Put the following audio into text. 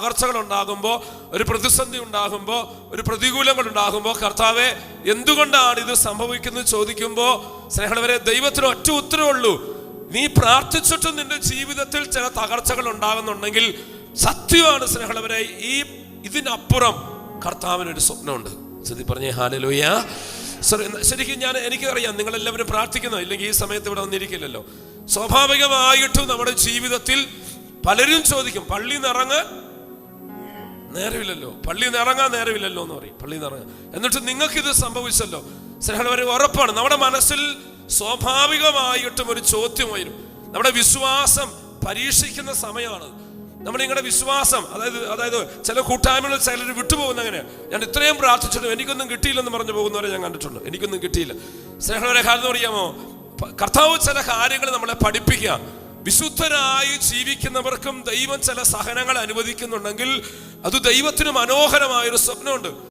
തകർച്ചകൾ ഉണ്ടാകുമ്പോൾ ഒരു പ്രതിസന്ധി ഉണ്ടാകുമ്പോൾ ഒരു പ്രതികൂലങ്ങൾ ഉണ്ടാകുമ്പോൾ കർത്താവെ എന്തുകൊണ്ടാണ് ഇത് സംഭവിക്കുന്നത് ചോദിക്കുമ്പോൾ സ്നേഹവരെ ദൈവത്തിന് ഒറ്റ ഉത്തരവുള്ളൂ. നീ പ്രാർത്ഥിച്ചിട്ടും നിന്റെ ജീവിതത്തിൽ ചില തകർച്ചകൾ ഉണ്ടാകുന്നുണ്ടെങ്കിൽ സത്യമാണ് സ്നേഹവരെ ഈ ഇതിനപ്പുറം കർത്താവിനൊരു സ്വപ്നമുണ്ട്. ശ്രദ്ധി പറഞ്ഞേ ഹാലലോയ ശരിക്കും ഞാൻ എനിക്കറിയാം നിങ്ങളെല്ലാവരും പ്രാർത്ഥിക്കുന്നു ഇല്ലെങ്കിൽ ഈ സമയത്ത് ഇവിടെ വന്നിരിക്കില്ലല്ലോ. സ്വാഭാവികമായിട്ടും നമ്മുടെ ജീവിതത്തിൽ പലരും ചോദിക്കും പള്ളി നിറങ്ങാൻ നേരമില്ലല്ലോ. പള്ളി നിറങ്ങാൻ നേരമില്ലല്ലോ എന്ന് പറയും. പള്ളി നിറങ്ങാൻ എന്നിട്ട് നിങ്ങൾക്ക് ഇത് സംഭവിച്ചല്ലോ സ്നേഹവരെ ഉറപ്പാണ്. നമ്മുടെ മനസ്സിൽ സ്വാഭാവികമായിട്ടും ഒരു ചോദ്യം വരും. നമ്മുടെ വിശ്വാസം പരീക്ഷിക്കുന്ന സമയമാണ്. നമ്മൾ വിശ്വാസം അതായത് അതായത് ചില കൂട്ടായ്മകൾ ചിലർ വിട്ടുപോകുന്ന അങ്ങനെ ഞാൻ ഇത്രയും പ്രാർത്ഥിച്ചിട്ടും എനിക്കൊന്നും കിട്ടിയില്ലെന്ന് പറഞ്ഞു പോകുന്നവരെ ഞാൻ കണ്ടിട്ടുണ്ട്. എനിക്കൊന്നും കിട്ടിയില്ല. സ്നേഹവരെ കാര്യം അറിയാമോ കർത്താവ് ചില കാര്യങ്ങൾ നമ്മളെ പഠിപ്പിക്കുക. വിശുദ്ധരായി ജീവിക്കുന്നവർക്കും ദൈവം ചില സഹനങ്ങൾ അനുവദിക്കുന്നുണ്ടെങ്കിൽ അത് ദൈവത്തിന് മനോഹരമായൊരു സ്വപ്നമുണ്ട്.